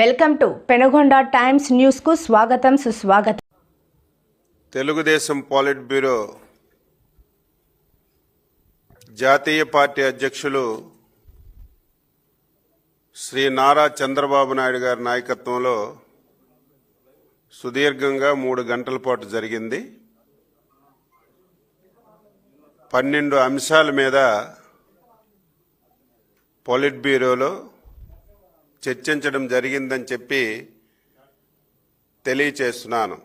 Welcome to Penagonda times న్యూస్కు స్వాగతం సుస్వాగతం. తెలుగుదేశం పాలిట్ బ్యూరో జాతీయ పార్టీ అధ్యక్షులు శ్రీ నారా చంద్రబాబు నాయుడు గారి నాయకత్వంలో సుదీర్ఘంగా మూడు గంటల పాటు జరిగింది. పన్నెండు అంశాల మీద పాలిట్ బ్యూరోలో చర్చించడం జరిగిందని చెప్పి తెలియచేస్తున్నాను.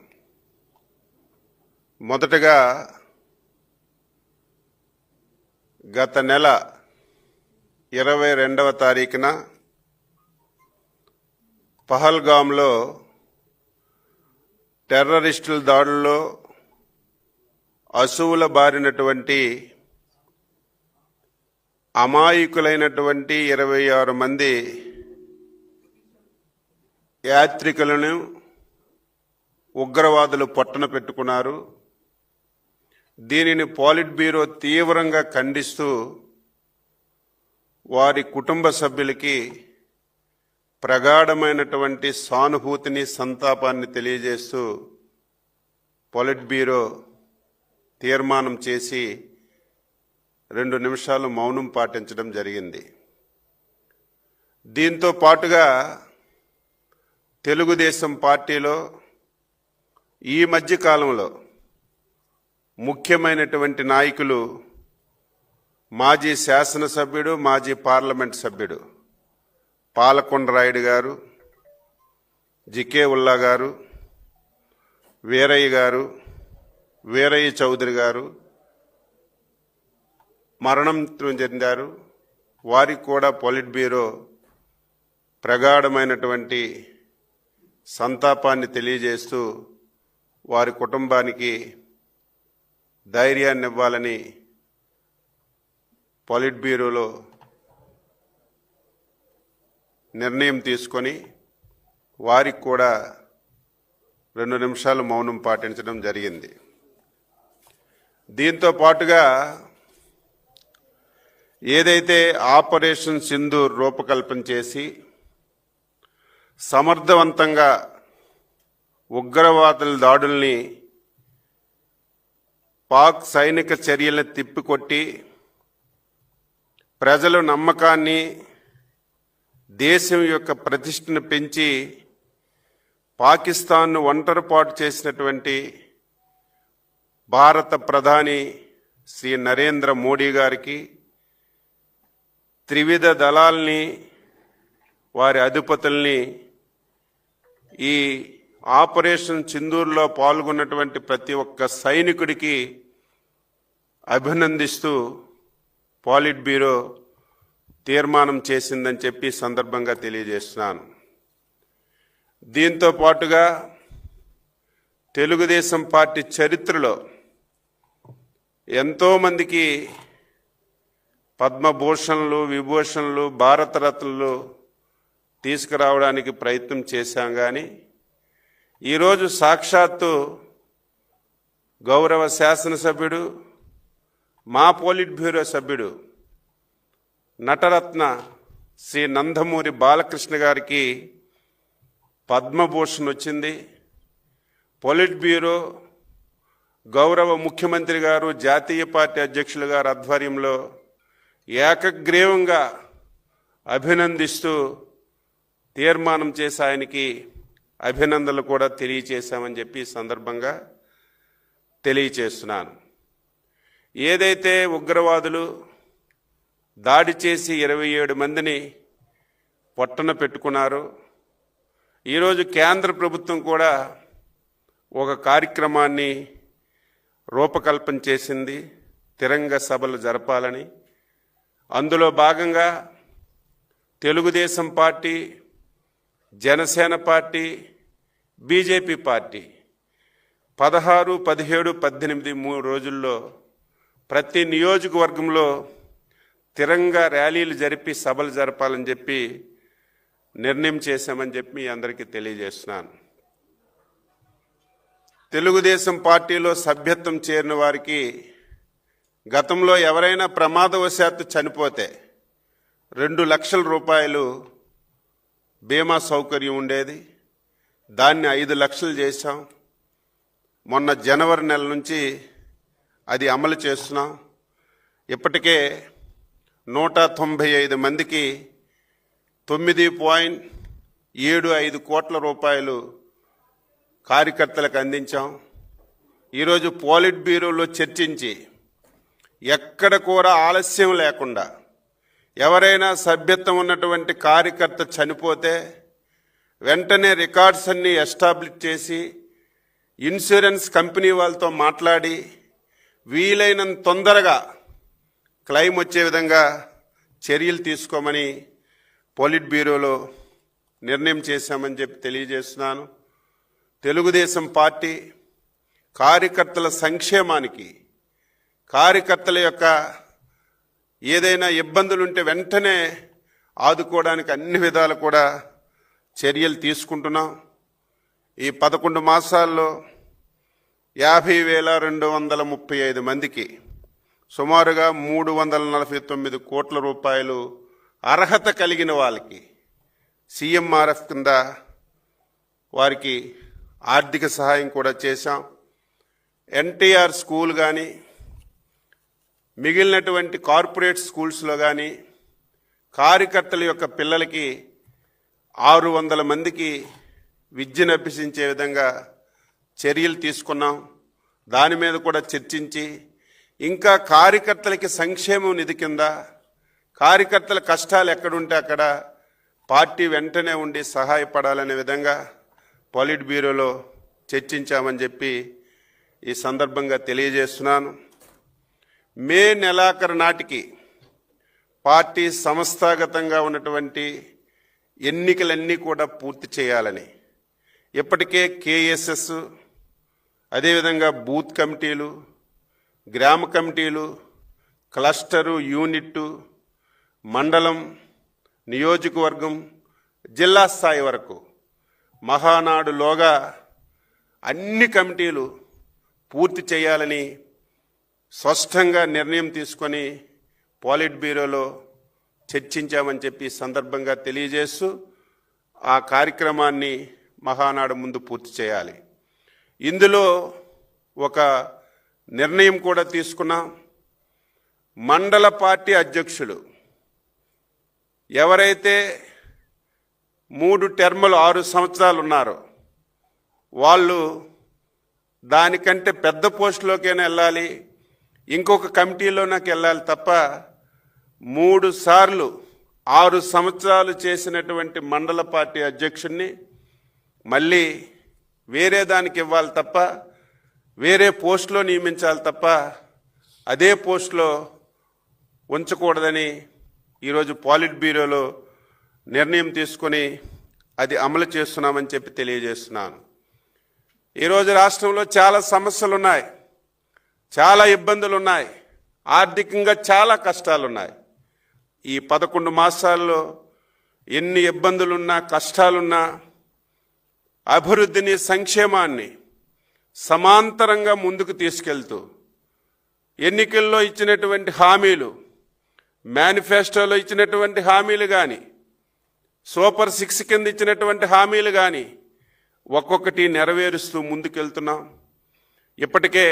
మొదటగా గత నెల ఇరవై రెండవ తారీఖున పహల్గాంలో టెర్రరిస్టుల దాడుల్లో అసువుల బారినటువంటి అమాయకులైనటువంటి ఇరవై ఆరు మంది యాత్రికులను ఉగ్రవాదులు పొట్టన పెట్టుకున్నారు. దీనిని పాలిట్ బ్యూరో తీవ్రంగా ఖండిస్తూ వారి కుటుంబ సభ్యులకి ప్రగాఢమైనటువంటి సానుభూతిని సంతాపాన్ని తెలియజేస్తూ పాలిట్ బ్యూరో తీర్మానం చేసి రెండు నిమిషాలు మౌనం పాటించడం జరిగింది. దీంతో పాటుగా తెలుగుదేశం పార్టీలో ఈ మధ్య కాలంలో ముఖ్యమైనటువంటి నాయకులు మాజీ శాసనసభ్యుడు మాజీ పార్లమెంట్ సభ్యుడు పాలకొండరాయుడు గారు జికే ఉల్లా గారు వీరయ్య గారు వీరయ్య చౌదరి గారు మరణం చెందారు. వారికి కూడా పొలిట్ బ్యూరో ప్రగాఢమైనటువంటి సంతాపాన్ని తెలియజేస్తూ వారి కుటుంబానికి ధైర్యాన్ని ఇవ్వాలని పాలిట్ బ్యూరోలో నిర్ణయం తీసుకొని వారికి కూడా రెండు నిమిషాలు మౌనం పాటించడం జరిగింది. దీంతో పాటుగా ఏదైతే ఆపరేషన్ సింధు రూపకల్పన చేసి సమర్థవంతంగా ఉగ్రవాదుల దాడుల్ని పాక్ సైనిక చర్యలను తిప్పికొట్టి ప్రజల నమ్మకాన్ని దేశం యొక్క ప్రతిష్టను పెంచి పాకిస్తాన్ను ఒంటరిపాటు చేసినటువంటి భారత ప్రధాని శ్రీ నరేంద్ర మోడీ గారికి త్రివిధ దళాల్ని వారి అధిపతుల్ని ఈ ఆపరేషన్ చిందూరులో పాల్గొన్నటువంటి ప్రతి ఒక్క సైనికుడికి అభినందిస్తూ పాలిట్ బ్యూరో తీర్మానం చేసిందని చెప్పి సందర్భంగా తెలియజేస్తున్నాను. దీంతో పాటుగా తెలుగుదేశం పార్టీ చరిత్రలో ఎంతోమందికి పద్మభూషణలు విభూషణలు భారతరత్నలు తీసుకురావడానికి ప్రయత్నం చేశాం కానీ ఈరోజు సాక్షాత్తు గౌరవ శాసనసభ్యుడు మా పోలిట్ బ్యూరో సభ్యుడు నటరత్న శ్రీ నందమూరి బాలకృష్ణ గారికి పద్మభూషణ్ వచ్చింది. పొలిట్ బ్యూరో గౌరవ ముఖ్యమంత్రి గారు జాతీయ పార్టీ అధ్యక్షులు గారి ఆధ్వర్యంలో ఏకగ్రీవంగా అభినందిస్తూ తీర్మానం చేసి ఆయనకి అభినందనలు కూడా తెలియచేశామని చెప్పి సందర్భంగా తెలియచేస్తున్నాను. ఏదైతే ఉగ్రవాదులు దాడి చేసి ఇరవై ఏడు మందిని పొట్టన పెట్టుకున్నారో ఈరోజు కేంద్ర ప్రభుత్వం కూడా ఒక కార్యక్రమాన్ని రూపకల్పన చేసింది. తిరంగ సభలు జరపాలని. అందులో భాగంగా Telugu Desam party Janasena party BJP party పదహారు పదిహేడు పద్దెనిమిది మూడు రోజుల్లో ప్రతి నియోజకవర్గంలో తిరంగా ర్యాలీలు జరిపి సభలు జరపాలని చెప్పి నిర్ణయం చేశామని చెప్పి మీ అందరికీ తెలియజేస్తున్నాను. తెలుగుదేశం పార్టీలో సభ్యత్వం చేరిన వారికి గతంలో ఎవరైనా ప్రమాదవశాత్తు చనిపోతే రెండు లక్షల రూపాయలు బీమా సౌకర్యం ఉండేది. దాన్ని ఐదు లక్షలు చేశాం. మొన్న జనవరి నెల నుంచి అది అమలు చేస్తున్నాం. ఇప్పటికే నూట తొంభై ఐదు మందికి తొమ్మిది పాయింట్ ఏడు ఐదు కోట్ల రూపాయలు కార్యకర్తలకు అందించాం. ఈరోజు పోలిట్ బ్యూరోలో చర్చించి ఎక్కడ కూడా ఆలస్యం లేకుండా ఎవరైనా సభ్యత్వం ఉన్నటువంటి కార్యకర్త చనిపోతే వెంటనే రికార్డ్స్ అన్ని ఎస్టాబ్లిష్ చేసి ఇన్సూరెన్స్ కంపెనీ వాళ్ళతో మాట్లాడి వీలైనంత తొందరగా క్లెయిమ్ వచ్చే విధంగా చర్యలు తీసుకోమని పోలిట్ బ్యూరోలో నిర్ణయం చేశామని చెప్పి తెలియజేస్తున్నాను. తెలుగుదేశం పార్టీ కార్యకర్తల సంక్షేమానికి కార్యకర్తల యొక్క ఏదైనా ఇబ్బందులుంటే వెంటనే ఆదుకోవడానికి అన్ని విధాలు కూడా చర్యలు తీసుకుంటున్నాం. ఈ పదకొండు మాసాల్లో యాభై వేల రెండు వందల ముప్పై ఐదు మందికి సుమారుగా మూడు వందల నలభై తొమ్మిది కోట్ల రూపాయలు అర్హత కలిగిన వాళ్ళకి సీఎంఆర్ఎఫ్ కింద వారికి ఆర్థిక సహాయం కూడా చేశాం. ఎన్టీఆర్ స్కూల్ కానీ మిగిలినటువంటి కార్పొరేట్ స్కూల్స్లో కానీ కార్యకర్తల యొక్క పిల్లలకి ఆరు వందల మందికి విద్యను అభ్యసించే విధంగా చర్యలు తీసుకున్నాం. దాని మీద కూడా చర్చించి ఇంకా కార్యకర్తలకి సంక్షేమం నిధి కింద కార్యకర్తల కష్టాలు ఎక్కడుంటే అక్కడ పార్టీ వెంటనే ఉండి సహాయపడాలనే విధంగా పాలిట్ బ్యూరోలో చర్చించామని చెప్పి ఈ సందర్భంగా తెలియజేస్తున్నాను. మే నెలాఖరు నాటికి పార్టీ సంస్థాగతంగా ఉన్నటువంటి ఎన్నికలన్నీ కూడా పూర్తి చేయాలని. ఇప్పటికే కేఎస్ఎస్ అదేవిధంగా బూత్ కమిటీలు గ్రామ కమిటీలు క్లస్టరు యూనిట్టు మండలం నియోజకవర్గం జిల్లా స్థాయి వరకు మహానాడులోగా అన్ని కమిటీలు పూర్తి చేయాలని స్పష్టంగా నిర్ణయం తీసుకొని పాలిట్ బ్యూరోలో చర్చించామని చెప్పి సందర్భంగా తెలియజేస్తూ ఆ కార్యక్రమాన్ని మహానాడు ముందు పూర్తి చేయాలి. ఇందులో ఒక నిర్ణయం కూడా తీసుకున్నాం. మండల పార్టీ అధ్యక్షులు ఎవరైతే మూడు టెర్ములు ఆరు సంవత్సరాలు ఉన్నారో వాళ్ళు దానికంటే పెద్ద పోస్టులోకైనా వెళ్ళాలి ఇంకొక కమిటీలో నాకు వెళ్ళాలి తప్ప మూడు సార్లు ఆరు సంవత్సరాలు చేసినటువంటి మండల పార్టీ అధ్యక్షుడిని మళ్ళీ వేరే దానికి ఇవ్వాలి తప్ప వేరే పోస్టులో నియమించాలి తప్ప అదే పోస్టులో ఉంచకూడదని ఈరోజు పాలిట్ బ్యూరోలో నిర్ణయం తీసుకొని అది అమలు చేస్తున్నామని చెప్పి తెలియజేస్తున్నాను. ఈరోజు రాష్ట్రంలో చాలా సమస్యలు ఉన్నాయి చాలా ఇబ్బందులు ఉన్నాయి ఆర్థికంగా చాలా కష్టాలున్నాయి. ఈ పదకొండు మాసాల్లో ఎన్ని ఇబ్బందులున్నా కష్టాలున్నా అభివృద్ధిని సంక్షేమాన్ని సమాంతరంగా ముందుకు తీసుకెళ్తూ ఎన్నికల్లో ఇచ్చినటువంటి హామీలు మేనిఫెస్టోలో ఇచ్చినటువంటి హామీలు కానీ సూపర్ సిక్స్ కింద ఇచ్చినటువంటి హామీలు కానీ ఒక్కొక్కటి నెరవేరుస్తూ ముందుకెళ్తున్నాం. ఇప్పటికే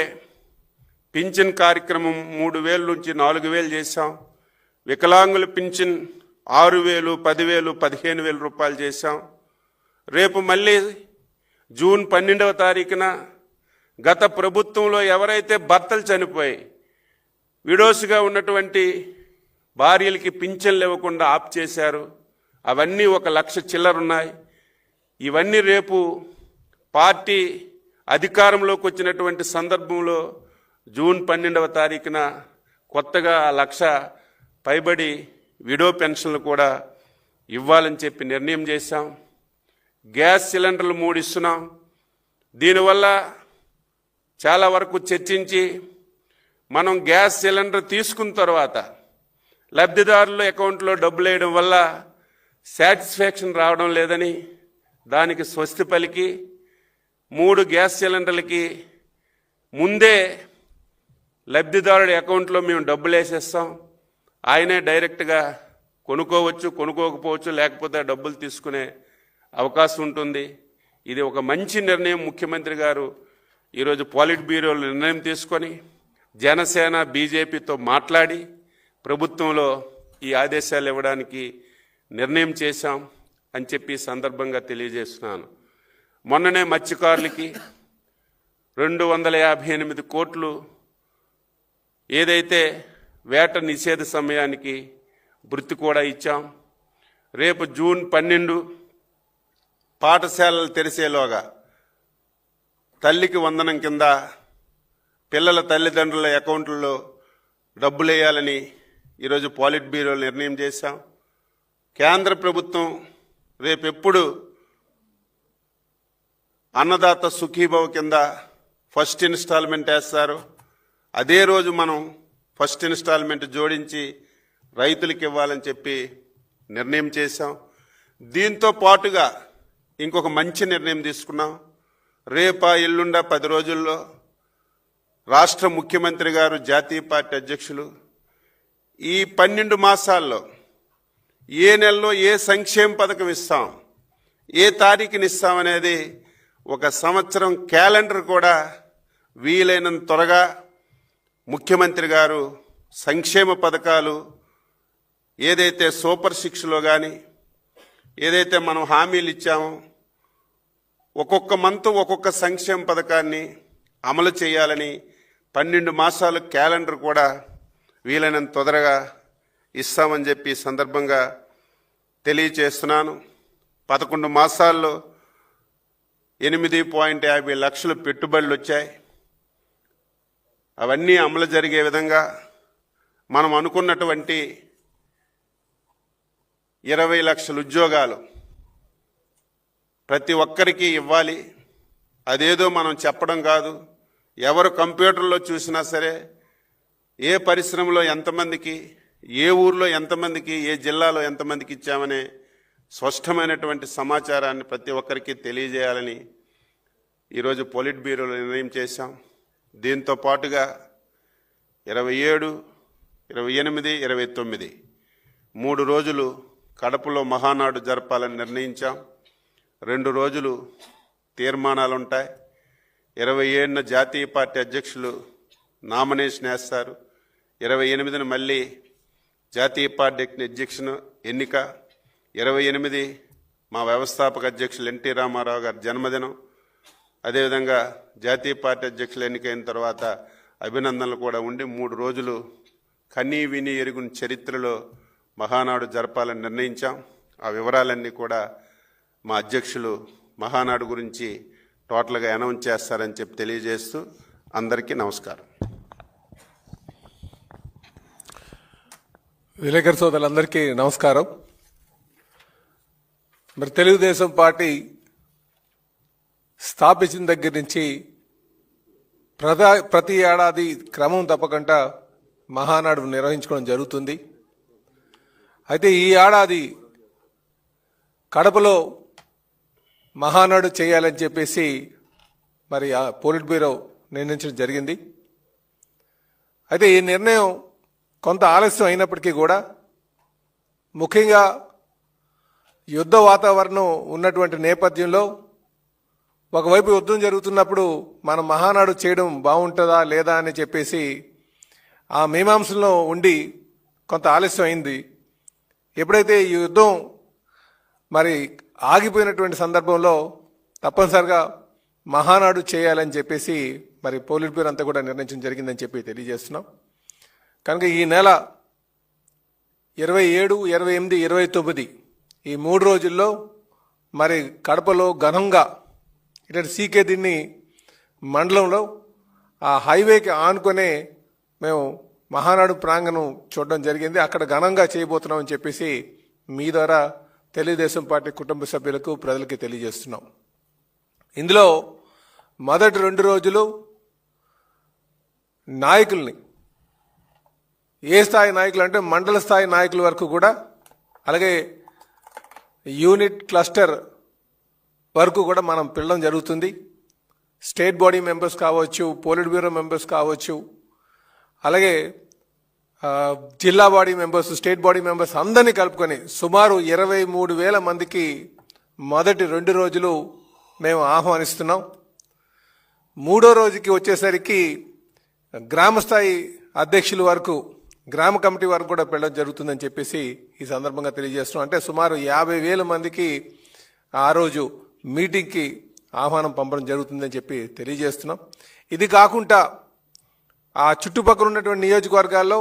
పింఛన్ కార్యక్రమం మూడు వేల నుంచి నాలుగు వేలు చేశాం. వికలాంగుల పింఛన్ ఆరు వేలు పదివేలు పదిహేను వేల రూపాయలు చేశాం. రేపు మళ్ళీ జూన్ పన్నెండవ తారీఖున గత ప్రభుత్వంలో ఎవరైతే భర్తలు చనిపోయి విడోస్గా ఉన్నటువంటి భార్యలకి పింఛన్లు ఇవ్వకుండా ఆప్ చేశారు అవన్నీ ఒక లక్ష చిల్లరున్నాయి. ఇవన్నీ రేపు పార్టీ అధికారంలోకి వచ్చినటువంటి సందర్భంలో జూన్ పన్నెండవ తారీఖున కొత్తగా ఆ లక్ష పైబడి విడో పెన్షన్లు కూడా ఇవ్వాలని చెప్పి నిర్ణయం చేశాం. గ్యాస్ సిలిండర్లు మూడు ఇస్తున్నాం దీనివల్ల చాలా వరకు చర్చించి మనం గ్యాస్ సిలిండర్ తీసుకున్న తర్వాత లబ్ధిదారుల అకౌంట్లో డబ్బులు వేయడం వల్ల సాటిస్ఫాక్షన్ రావడం లేదని దానికి స్వస్తి పలికి మూడు గ్యాస్ సిలిండర్లకి ముందే లబ్ధిదారుడి అకౌంట్లో మేము డబ్బులు వేసేస్తాం. ఆయనే డైరెక్ట్గా కొనుక్కోవచ్చు కొనుక్కోకపోవచ్చు లేకపోతే డబ్బులు తీసుకునే అవకాశం ఉంటుంది. ఇది ఒక మంచి నిర్ణయం. ముఖ్యమంత్రి గారు ఈరోజు పాలిట్ బ్యూరోలు నిర్ణయం తీసుకొని జనసేన బీజేపీతో మాట్లాడి ప్రభుత్వంలో ఈ ఆదేశాలు ఇవ్వడానికి నిర్ణయం చేశాం అని చెప్పి సందర్భంగా తెలియజేస్తున్నాను. మొన్ననే మత్స్యకారులకి రెండు వందల యాభై ఎనిమిది కోట్లు ఏదైతే వేట నిషేధ సమయానికి వృత్తి కూడా ఇచ్చాం రేపు జూన్ పన్నెండు పాఠశాలలు తెరిసేలోగా తల్లికి వందనం కింద పిల్లల తల్లిదండ్రుల అకౌంట్లలో డబ్బులు వేయాలని ఈరోజు పాలిట్ బ్యూరో నిర్ణయం చేశాం. కేంద్ర ప్రభుత్వం రేపెప్పుడు అన్నదాత సుఖీభవ కింద ఫస్ట్ ఇన్స్టాల్మెంట్ వేస్తారు. అదే రోజు మనం ఫస్ట్ ఇన్స్టాల్మెంట్ జోడించి రైతులకు ఇవ్వాలని చెప్పి నిర్ణయం చేశాం. దీంతో పాటుగా ఇంకొక మంచి నిర్ణయం తీసుకున్నాం. రేపా ఎల్లుండ పది రోజుల్లో రాష్ట్ర ముఖ్యమంత్రి గారు జాతీయ పార్టీ అధ్యక్షులు ఈ పన్నెండు మాసాల్లో ఏ నెలలో ఏ సంక్షేమ పథకం ఇస్తాం ఏ తారీఖుని ఇస్తామనేది ఒక సంవత్సరం క్యాలెండర్ కూడా వీలైనంత త్వరగా ముఖ్యమంత్రి గారు సంక్షేమ పథకాలు ఏదైతే సూపర్ సిక్స్లో కానీ ఏదైతే మనం హామీలు ఇచ్చామో ఒక్కొక్క మంత్ ఒక్కొక్క సంక్షేమ పథకాన్ని అమలు చేయాలని పన్నెండు మాసాలు క్యాలెండర్ కూడా వీలైనంత తొందరగా ఇస్తామని చెప్పి సందర్భంగా తెలియచేస్తున్నాను. పదకొండు మాసాల్లో ఎనిమిది పాయింట్ యాభై లక్షలు పెట్టుబడులు వచ్చాయి. అవన్నీ అమలు జరిగే విధంగా మనం అనుకున్నటువంటి ఇరవై లక్షల ఉద్యోగాలు ప్రతి ఒక్కరికి ఇవ్వాలి. అదేదో మనం చెప్పడం కాదు. ఎవరు కంప్యూటర్లో చూసినా సరే ఏ పరిశ్రమలో ఎంతమందికి ఏ ఊర్లో ఎంతమందికి ఏ జిల్లాలో ఎంతమందికి ఇచ్చామనే స్పష్టమైనటువంటి సమాచారాన్ని ప్రతి ఒక్కరికి తెలియజేయాలని ఈరోజు పొలిట్ బ్యూరోలో నిర్ణయం చేశాం. దీంతో పాటుగా ఇరవై ఏడు ఇరవై ఎనిమిది ఇరవై తొమ్మిది మూడు రోజులు కడపలో మహానాడు జరపాలని నిర్ణయించాం. రెండు రోజులు తీర్మానాలు ఉంటాయి ఇరవై ఏడున జాతీయ పార్టీ అధ్యక్షులు నామినేషన్ వేస్తారు. ఇరవై ఎనిమిదిన మళ్ళీ జాతీయ పార్టీ అధ్యక్షుని ఎన్నిక. ఇరవై ఎనిమిది మా వ్యవస్థాపక అధ్యక్షులు ఎన్టీ రామారావు గారి జన్మదినం. అదేవిధంగా జాతీయ పార్టీ అధ్యక్షులు ఎన్నికైన తర్వాత అభినందనలు కూడా ఉండి మూడు రోజులు కనీ విని ఎరుగుని చరిత్రలో మహానాడు జరపాలని నిర్ణయించాం. ఆ వివరాలన్నీ కూడా మా అధ్యక్షులు మహానాడు గురించి టోటల్గా అనౌన్స్ చేస్తారని చెప్పి తెలియజేస్తూ అందరికీ నమస్కారం. విలేకరు సోదరులందరికీ నమస్కారం. మరి తెలుగుదేశం పార్టీ స్థాపించిన దగ్గర నుంచి ప్రధా ప్రతి ఏడాది క్రమం తప్పకుండా మహానాడు నిర్వహించుకోవడం జరుగుతుంది. అయితే ఈ ఏడాది కడపలో మహానాడు చేయాలని చెప్పేసి మరి ఆ పోలిట్ బ్యూరో నిర్ణయించడం జరిగింది. అయితే ఈ నిర్ణయం కొంత ఆలస్యం అయినప్పటికీ కూడా ముఖ్యంగా యుద్ధ వాతావరణం ఉన్నటువంటి నేపథ్యంలో ఒకవైపు యుద్ధం జరుగుతున్నప్పుడు మనం మహానాడు చేయడం బాగుంటుందా లేదా అని చెప్పేసి ఆ మీమాంసలో ఉండి కొంత ఆలస్యం అయింది. ఎప్పుడైతే ఈ యుద్ధం మరి ఆగిపోయినటువంటి సందర్భంలో తప్పనిసరిగా మహానాడు చేయాలని చెప్పేసి మరి పోలిట్ బ్యూరో అంతా కూడా నిర్ణయించడం జరిగిందని చెప్పి తెలియజేస్తున్నాం. కనుక ఈ నెల ఇరవై ఏడు ఇరవై ఎనిమిది ఇరవై తొమ్మిది ఈ మూడు రోజుల్లో మరి కడపలో ఘనంగా ఇటు సీకే దీన్ని మండలంలో ఆ హైవేకి ఆనుకొనే మేము మహానాడు ప్రాంగణం చూడడం జరిగింది. అక్కడ ఘనంగా చేయబోతున్నామని చెప్పేసి మీ ద్వారా తెలుగుదేశం పార్టీ కుటుంబ సభ్యులకు ప్రజలకి తెలియజేస్తున్నాం. ఇందులో మొదటి రెండు రోజులు నాయకుల్ని ఏ స్థాయి నాయకులు అంటే మండల స్థాయి నాయకుల వరకు కూడా అలాగే యూనిట్ క్లస్టర్ వరకు కూడా మనం పిల్లడం జరుగుతుంది. స్టేట్ బాడీ మెంబర్స్ కావచ్చు పోలిట్ బ్యూరో మెంబర్స్ కావచ్చు అలాగే జిల్లా body members state body members అందరినీ కలుపుకొని సుమారు ఇరవై మూడు వేల మందికి మొదటి రెండు రోజులు మేము ఆహ్వానిస్తున్నాం. మూడో రోజుకి వచ్చేసరికి గ్రామ స్థాయి అధ్యక్షుల వరకు గ్రామ కమిటీ వరకు కూడా వెళ్ళడం జరుగుతుందని చెప్పేసి ఈ సందర్భంగా తెలియజేస్తున్నాం. అంటే సుమారు యాభై వేల మందికి ఆ రోజు మీటింగ్కి ఆహ్వానం పంపడం జరుగుతుందని చెప్పి తెలియజేస్తున్నాం. ఇది కాకుండా ఆ చుట్టుపక్కల ఉన్నటువంటి నియోజకవర్గాల్లో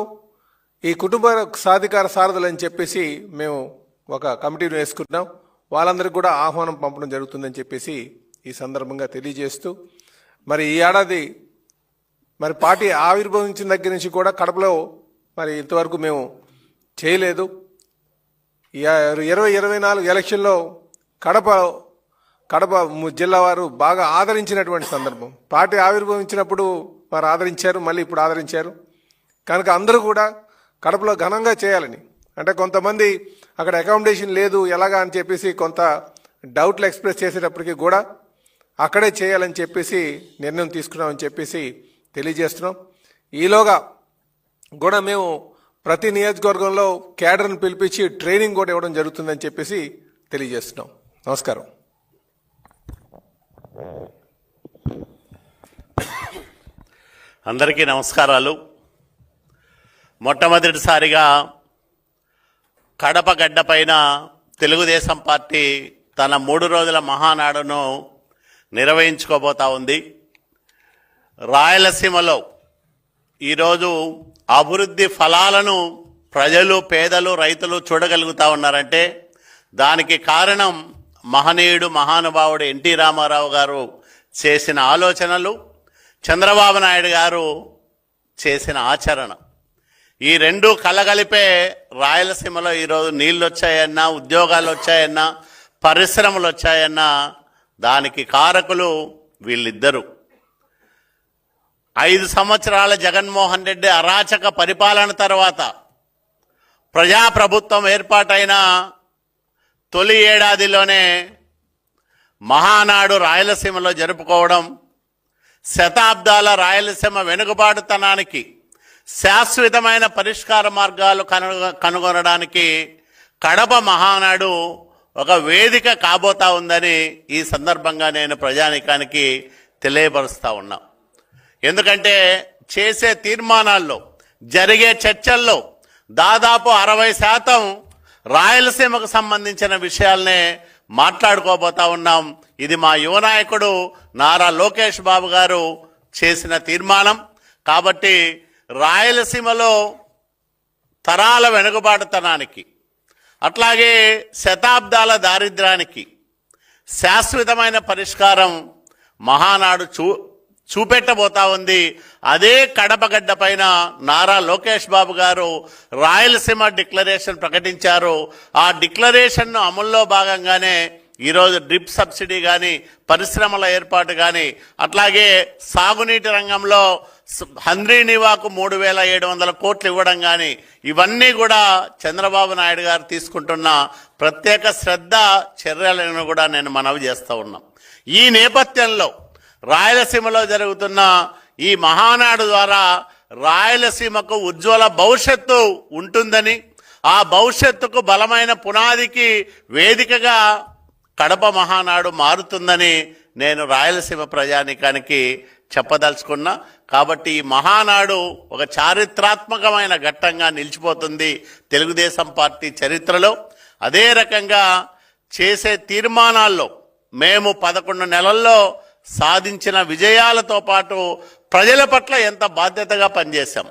ఈ కుటుంబ సాధికార సారథులు అని చెప్పేసి మేము ఒక కమిటీని వేసుకుంటున్నాం. వాళ్ళందరికీ కూడా ఆహ్వానం పంపడం జరుగుతుందని చెప్పేసి ఈ సందర్భంగా తెలియజేస్తూ మరి ఈ ఏడాది మరి పార్టీ ఆవిర్భవించిన దగ్గర నుంచి కూడా కడపలో మరి ఇంతవరకు మేము చేయలేదు. ఇరవై ఇరవై నాలుగు ఎలక్షన్లో కడప కడప ము- జిల్లా వారు బాగా ఆదరించినటువంటి సందర్భం. పార్టీ ఆవిర్భవించినప్పుడు వారు ఆదరించారు మళ్ళీ ఇప్పుడు ఆదరించారు. కనుక అందరూ కూడా కడపలో ఘనంగా చేయాలని. అంటే కొంతమంది అక్కడ అకామిడేషన్ లేదు ఎలాగా అని చెప్పేసి కొంత డౌట్లు ఎక్స్ప్రెస్ చేసేటప్పటికీ కూడా అక్కడే చేయాలని చెప్పేసి నిర్ణయం తీసుకున్నామని చెప్పేసి తెలియజేస్తున్నాం. ఈలోగా కూడా మేము ప్రతి నియోజకవర్గంలో క్యాడర్ను పిలిపించి ట్రైనింగ్ కూడా ఇవ్వడం జరుగుతుందని చెప్పేసి తెలియజేస్తున్నాం. నమస్కారం. అందరికీ నమస్కారాలు. మొట్టమొదటిసారిగా కడపగడ్డ పైన తెలుగుదేశం పార్టీ తన మూడు రోజుల మహానాడును నిర్వహించుకోబోతా ఉంది. రాయలసీమలో ఈరోజు అభివృద్ధి ఫలాలను ప్రజలు పేదలు రైతులు చూడగలుగుతా ఉన్నారంటే దానికి కారణం మహనీయుడు మహానుభావుడు ఎన్టీ రామారావు గారు చేసిన ఆలోచనలు చంద్రబాబు నాయుడు గారు చేసిన ఆచరణ. ఈ రెండు కలగలిపే రాయలసీమలో ఈరోజు నీళ్ళు వచ్చాయన్నా ఉద్యోగాలు వచ్చాయన్నా పరిశ్రమలు వచ్చాయన్నా దానికి కారకులు వీళ్ళిద్దరు. ఐదు సంవత్సరాల జగన్మోహన్ రెడ్డి అరాచక పరిపాలన తర్వాత ప్రజాప్రభుత్వం ఏర్పాటైన తొలి ఏడాదిలోనే మహానాడు రాయలసీమలో జరుపుకోవడం శతాబ్దాల రాయలసీమ వెనుకబాటుతనానికి శాశ్వతమైన పరిష్కార మార్గాలు కనుగొ కనుగొనడానికి కడప మహానాడు ఒక వేదిక కాబోతా ఉందని ఈ సందర్భంగా నేను ప్రజానికానికి తెలియపరుస్తూ ఉన్నా. ఎందుకంటే చేసే తీర్మానాల్లో జరిగే చర్చల్లో దాదాపు అరవై శాతం రాయలసీమకు సంబంధించిన విషయాలనే మాట్లాడుకోబోతా ఉన్నాం. ఇది మా యువ నాయకుడు నారా లోకేష్ బాబు గారు చేసిన తీర్మానం. కాబట్టి రాయలసీమలో తరాల వెనుకబాటుతనానికి అట్లాగే శతాబ్దాల దారిద్రానికి శాశ్వతమైన పరిష్కారం మహానాడు చూ చూపెట్టబోతా ఉంది. అదే కడపగడ్డ పైన నారా లోకేష్ బాబు గారు రాయలసీమ డిక్లరేషన్ ప్రకటించారు. ఆ డిక్లరేషన్ను అమల్లో భాగంగానే ఈరోజు డ్రిప్ సబ్సిడీ కానీ పరిశ్రమల ఏర్పాటు కానీ అట్లాగే సాగునీటి రంగంలో హంద్రీ నివాకు మూడు వేల ఏడు వందల కోట్లు ఇవ్వడం కానీ ఇవన్నీ కూడా చంద్రబాబు నాయుడు గారు తీసుకుంటున్న ప్రత్యేక శ్రద్ధ చర్యలను కూడా నేను మనవి చేస్తూ ఉన్నాం. ఈ నేపథ్యంలో రాయలసీమలో జరుగుతున్న ఈ మహానాడు ద్వారా రాయలసీమకు ఉజ్వల భవిష్యత్తు ఉంటుందని ఆ భవిష్యత్తుకు బలమైన పునాదికి వేదికగా కడప మహానాడు మారుతుందని నేను రాయలసీమ ప్రజానికానికి చెప్పదలుచుకున్నా. కాబట్టి ఈ మహానాడు ఒక చారిత్రాత్మకమైన ఘట్టంగా నిలిచిపోతుంది తెలుగుదేశం పార్టీ చరిత్రలో. అదే రకంగా చేసే తీర్మానాల్లో మేము పదకొండు నెలల్లో సాధించిన విజయాలతో పాటు ప్రజల పట్ల ఎంత బాధ్యతగా పనిచేశాం.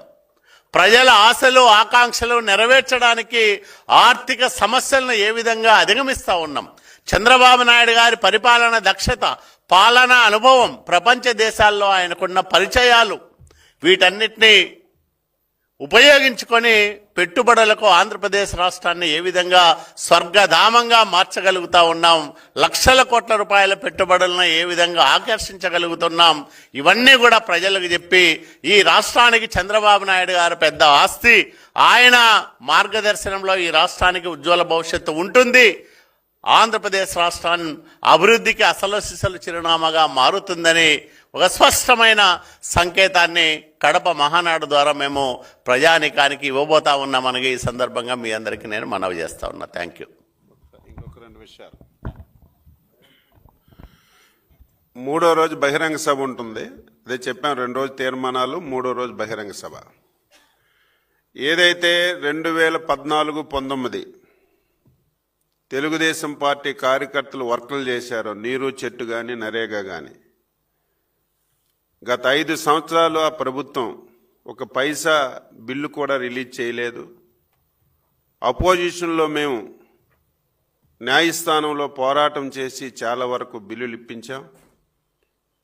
ప్రజల ఆశలు ఆకాంక్షలు నెరవేర్చడానికి ఆర్థిక సమస్యలను ఏ విధంగా అధిగమిస్తూ ఉన్నాం. చంద్రబాబు నాయుడు గారి పరిపాలన దక్షత పాలన అనుభవం ప్రపంచ దేశాల్లో ఆయనకున్న పరిచయాలు. వీటన్నిటినీ ఉపయోగించుకొని పెట్టుబడులకు ఆంధ్రప్రదేశ్ రాష్ట్రాన్ని ఏ విధంగా స్వర్గధామంగా మార్చగలుగుతా ఉన్నాం? లక్షల కోట్ల రూపాయల పెట్టుబడులను ఏ విధంగా ఆకర్షించగలుగుతున్నాం? ఇవన్నీ కూడా ప్రజలకు చెప్పి ఈ రాష్ట్రానికి చంద్రబాబు నాయుడు గారు పెద్ద ఆస్తి. ఆయన మార్గదర్శనంలో ఈ రాష్ట్రానికి ఉజ్వల భవిష్యత్తు ఉంటుంది. ఆంధ్రప్రదేశ్ రాష్ట్రాన్ని అభివృద్ధికి అసలు సిసలు చిరునామాగా మారుతుందని ఒక స్పష్టమైన సంకేతాన్ని కడప మహానాడు ద్వారా మేము ప్రజానికానికి ఇవ్వబోతా ఉన్నామనగా ఈ సందర్భంగా మీ అందరికీ నేను మనవి చేస్తా ఉన్నా. థ్యాంక్ యూ ఇంకొక రెండు విషయాలు. మూడో రోజు బహిరంగ సభ ఉంటుంది. అదే చెప్పాం రెండు రోజు తీర్మానాలు మూడో రోజు బహిరంగ సభ. ఏదైతే రెండు వేల పద్నాలుగు పంతొమ్మిది తెలుగుదేశం పార్టీ కార్యకర్తలు వర్కులు చేశారో నీరు చెట్టు కానీ నరేగా కానీ గత ఐదు సంవత్సరాలు ఆ ప్రభుత్వం ఒక పైసా బిల్లు కూడా రిలీజ్ చేయలేదు. అపోజిషన్లో మేము న్యాయస్థానంలో పోరాటం చేసి చాలా వరకు బిల్లులు ఇప్పించాం.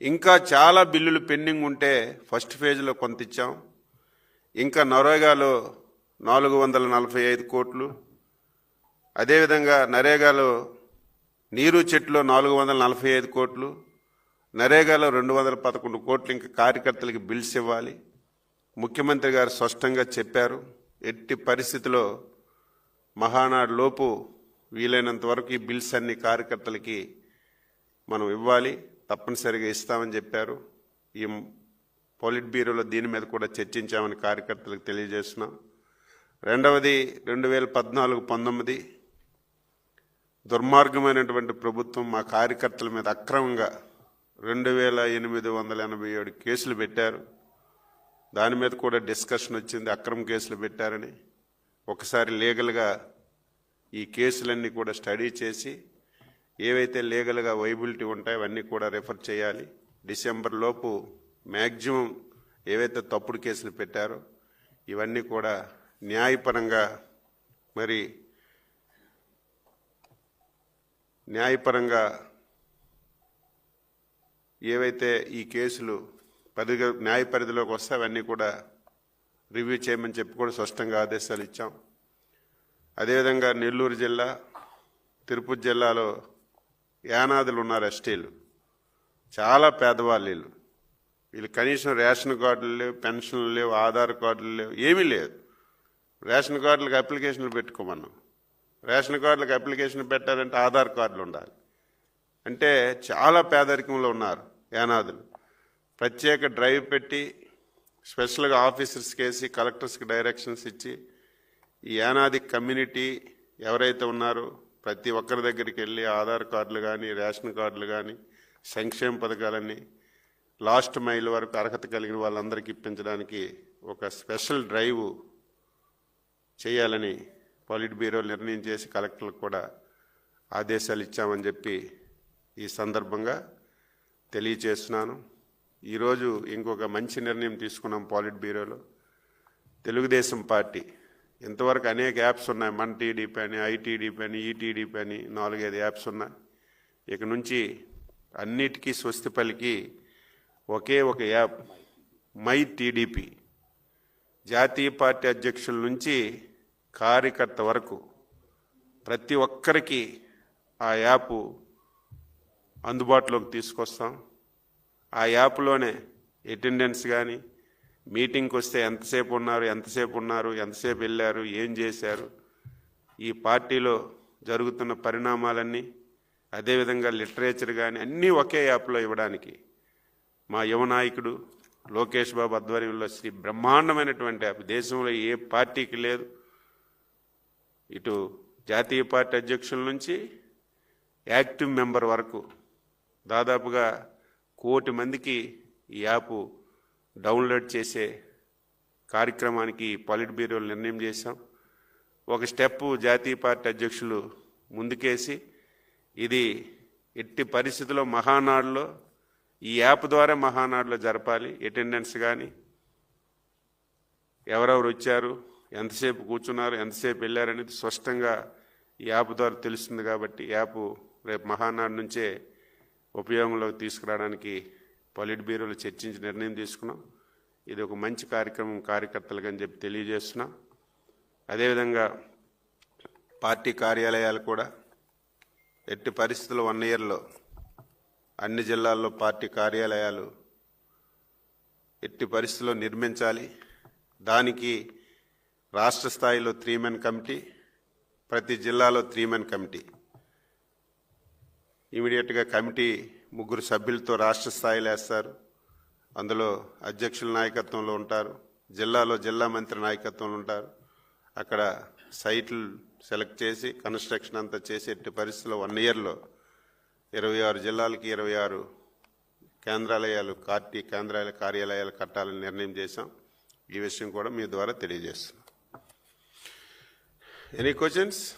ఇంకా చాలా బిల్లులు పెండింగ్ ఉంటే ఫస్ట్ ఫేజ్లో కొంత ఇచ్చాం. ఇంకా నరేగాలో నాలుగు వందల నలభై ఐదు కోట్లు. అదేవిధంగా నరేగాలో నీరు చెట్లో నాలుగు వందల నలభై ఐదు కోట్లు. నరేగాలో రెండు వందల పదకొండు కోట్లు ఇంకా కార్యకర్తలకి బిల్స్ ఇవ్వాలి. ముఖ్యమంత్రి గారు స్పష్టంగా చెప్పారు ఎట్టి పరిస్థితిలో మహానాడు లోపు వీలైనంత వరకు ఈ బిల్స్ అన్ని కార్యకర్తలకి మనం ఇవ్వాలి తప్పనిసరిగా ఇస్తామని చెప్పారు. ఈ పోలిట్ బ్యూరోలో దీని మీద కూడా చర్చించామని కార్యకర్తలకు తెలియజేస్తున్నాం. రెండవది రెండు వేల పద్నాలుగు పంతొమ్మిది దుర్మార్గమైనటువంటి ప్రభుత్వం మా కార్యకర్తల మీద అక్రమంగా రెండు వేల ఎనిమిది వందల ఎనభై ఏడు కేసులు పెట్టారు. దాని మీద కూడా డిస్కషన్ వచ్చింది అక్రమ కేసులు పెట్టారని. ఒకసారి లీగల్గా ఈ కేసులన్నీ కూడా స్టడీ చేసి ఏవైతే లీగల్గా వైబిలిటీ ఉంటాయో అవన్నీ కూడా రిఫర్ చేయాలి. డిసెంబర్ లోపు మ్యాక్సిమం ఏవైతే తప్పుడు కేసులు పెట్టారో ఇవన్నీ కూడా న్యాయపరంగా మరి న్యాయపరంగా ఏవైతే ఈ కేసులు పరిధి న్యాయ పరిధిలోకి వస్తే అవన్నీ కూడా రివ్యూ చేయమని చెప్పి కూడా స్పష్టంగా ఆదేశాలు ఇచ్చాం. అదేవిధంగా నెల్లూరు జిల్లా తిరుపతి జిల్లాలో యానాదులు ఉన్నారు ఎస్టీలు. చాలా పేదవాళ్ళు వీళ్ళు. వీళ్ళు కనీసం రేషన్ కార్డులు లేవు పెన్షన్లు లేవు ఆధార్ కార్డులు లేవు ఏమీ లేదు. రేషన్ కార్డులకు అప్లికేషన్లు పెట్టుకోమన్నాం. రేషన్ కార్డులకు అప్లికేషన్ పెట్టాలంటే ఆధార్ కార్డులు ఉండాలి. అంటే చాలా పేదరికంలో ఉన్నారు. యానాదులు. ప్రత్యేక డ్రైవ్ పెట్టి స్పెషల్గా ఆఫీసర్స్కి వేసి కలెక్టర్స్కి డైరెక్షన్స్ ఇచ్చి ఈ యానాది కమ్యూనిటీ ఎవరైతే ఉన్నారో ప్రతి ఒక్కరి దగ్గరికి వెళ్ళి ఆధార్ కార్డులు కానీ రేషన్ కార్డులు కానీ సంక్షేమ పథకాలన్నీ లాస్ట్ మైల్ వరకు అర్హత కలిగిన వాళ్ళందరికీ ఇప్పించడానికి ఒక స్పెషల్ డ్రైవ్ చేయాలని పాలిట్ బ్యూరో నిర్ణయం చేసి కలెక్టర్లకు కూడా ఆదేశాలు ఇచ్చామని చెప్పి ఈ సందర్భంగా తెలియచేస్తున్నాను. ఈరోజు ఇంకొక మంచి నిర్ణయం తీసుకున్నాం పాలిట్ బ్యూరోలో. తెలుగుదేశం పార్టీ. ఇంతవరకు అనేక యాప్స్ ఉన్నాయి. మన టీడీపీ అని ఐటీడీపీ అని ఈటీడీపీ అని నాలుగైదు యాప్స్ ఉన్నాయి. ఇక నుంచి అన్నిటికీ స్వస్తి పలికి ఒకే ఒక యాప్ మై టీడీపీ. జాతీయ పార్టీ అధ్యక్షుల నుంచి కార్యకర్త వరకు ప్రతి ఒక్కరికి ఆ యాప్ అందుబాటులోకి తీసుకొస్తాం. ఆ యాప్లోనే అటెండెన్స్ కానీ మీటింగ్కి వస్తే ఎంతసేపు ఉన్నారు ఎంతసేపు ఉన్నారు ఎంతసేపు వెళ్ళారు ఏం చేశారు ఈ పార్టీలో జరుగుతున్న పరిణామాలన్నీ అదేవిధంగా లిటరేచర్ కానీ అన్నీ ఒకే యాప్లో ఇవ్వడానికి మా యువ నాయకుడు లోకేష్ బాబు ఆధ్వర్యంలో శ్రీ బ్రహ్మాండమైనటువంటి యాప్. దేశంలో ఏ పార్టీకి లేదు. ఇటు జాతీయ పార్టీ అధ్యక్షుల నుంచి యాక్టివ్ మెంబర్ వరకు దాదాపుగా కోటి మందికి ఈ యాప్ డౌన్లోడ్ చేసే కార్యక్రమానికి పాలిట్ బ్యూరోలు నిర్ణయం చేశాం. ఒక స్టెప్ జాతీయ పార్టీ అధ్యక్షులు ముందుకేసి ఇది ఎట్టి పరిస్థితుల్లో మహానాడులో ఈ యాప్ ద్వారా మహానాడులో జరపాలి. అటెండెన్స్ కానీ ఎవరెవరు వచ్చారు ఎంతసేపు కూర్చున్నారు ఎంతసేపు వెళ్ళారనేది స్పష్టంగా ఈ యాప్ ద్వారా తెలుస్తుంది కాబట్టి యాప్ రేపు మహానాడు నుంచే ఉపయోగంలోకి తీసుకురావడానికి పొలిట్ బ్యూరోలో చర్చించి నిర్ణయం తీసుకున్నాం. ఇది ఒక మంచి కార్యక్రమం కార్యకర్తలకు అని చెప్పి తెలియజేస్తున్నాం. అదేవిధంగా పార్టీ కార్యాలయాలు కూడా ఎట్టి పరిస్థితులు వన్ ఇయర్లో అన్ని జిల్లాల్లో పార్టీ కార్యాలయాలు ఎట్టి పరిస్థితుల్లో నిర్మించాలి. దానికి రాష్ట్ర స్థాయిలో త్రీ మెన్ కమిటీ ప్రతి జిల్లాలో త్రీ మెన్ కమిటీ. ఇమీడియట్గా కమిటీ ముగ్గురు సభ్యులతో రాష్ట్ర స్థాయిలో వేస్తారు. అందులో అధ్యక్షుల నాయకత్వంలో ఉంటారు. జిల్లాలో జిల్లా మంత్రి నాయకత్వంలో ఉంటారు. అక్కడ సైట్లు సెలెక్ట్ చేసి కన్స్ట్రక్షన్ అంతా చేసి ఎట్టి పరిస్థితుల్లో వన్ ఇయర్లో ఇరవై ఆరు జిల్లాలకి ఇరవై ఆరు కేంద్రాలయాలు పార్టీ కేంద్రాల కార్యాలయాలు కట్టాలని నిర్ణయం చేశాం. ఈ విషయం కూడా మీ ద్వారా తెలియజేస్తున్నాం. Any questions